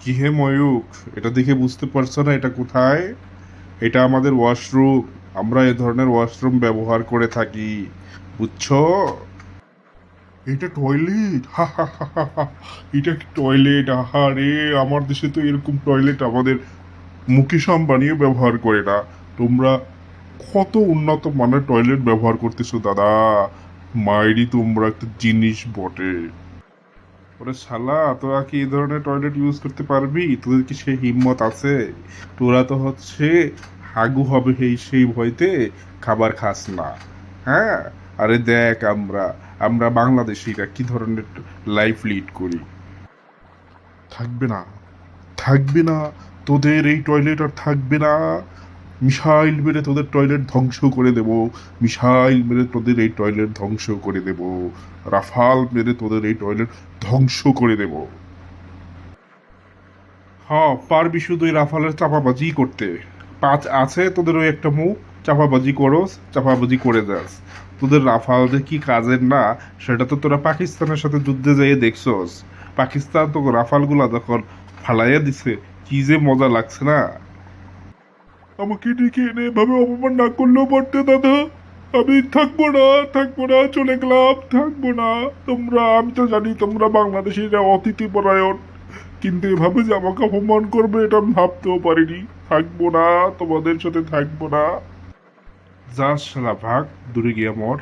কি হে ময়ূক এটা দেখে বুঝতে পারছ না এটা কোথায়? এটা আমাদের ওয়াশরুম। আমরা এ ধরনের ওয়াশরুম ব্যবহার করে থাকি। বুঝছ? এটা টয়লেট। হা হা হা হা। এটা টয়লেট? আহা রে, আমার দেশে তো এরকম টয়লেট আমাদের মুকেশ আম্বানিও ব্যবহার করে না। তোমরা কত উন্নত মানের টয়লেট ব্যবহার করতেছো, দাদা? মায়েরই তোমরা একটা জিনিস বটে। ওরে শালা, তোরা কি এই ধরনের টয়লেট ইউজ করতে পারবি? তোদের কি সেই হিম্মত আছে? তোরা তো হচ্ছে হাগু হবে এই সেই ভয়তে খাবার খাস না। হ্যাঁ? আরে দেখ আমরা আমরা বাংলাদেশিরা কি ধরনের লাইফ লিড করি? থাকবে না থাকবে না, তোদের এই টয়লেট আর থাকবে না। মিসাইল মেরে তোদের টয়লেট ধ্বংস করে দেব। মিসাইল মেরে তোদের এই টয়লেট ধ্বংস করে দেব। রাফাল মেরে তোদের এই টয়লেট ধ্বংস করে দেব। হ্যাঁ পারবি শুধু রাফালের চাপাবাজি করতে। পাঁচ আছে, তোদের ওই একটা মুখ চাপাবাজি করস, চাপাবাজি করে যাস। তোদের রাফাল যে কি কাজের না, সেটা তো তোরা পাকিস্তানের সাথে যুদ্ধে যেয়ে দেখছস। পাকিস্তান তো রাফালগুলা যখন ফালাইয়া দিছে, কি যে মজা লাগছে না? আমাকে ডেকে এনে এভাবে অপমান না করলেও পারতে দাদা। আমি থাকব না থাকব না, চলে গেলাম, থাকব না। তোমরা, আমি তো জানি তোমরা বাংলাদেশের অতিথি পরায়ণ। কিন্তু এভাবে যে আমাকে অপমান করবে, এটা আমি ভাবতেও পারিনি। থাকব না, তোমাদের সাথে থাকব না। যা শালা ভাগ, দূরে গিয়া মর।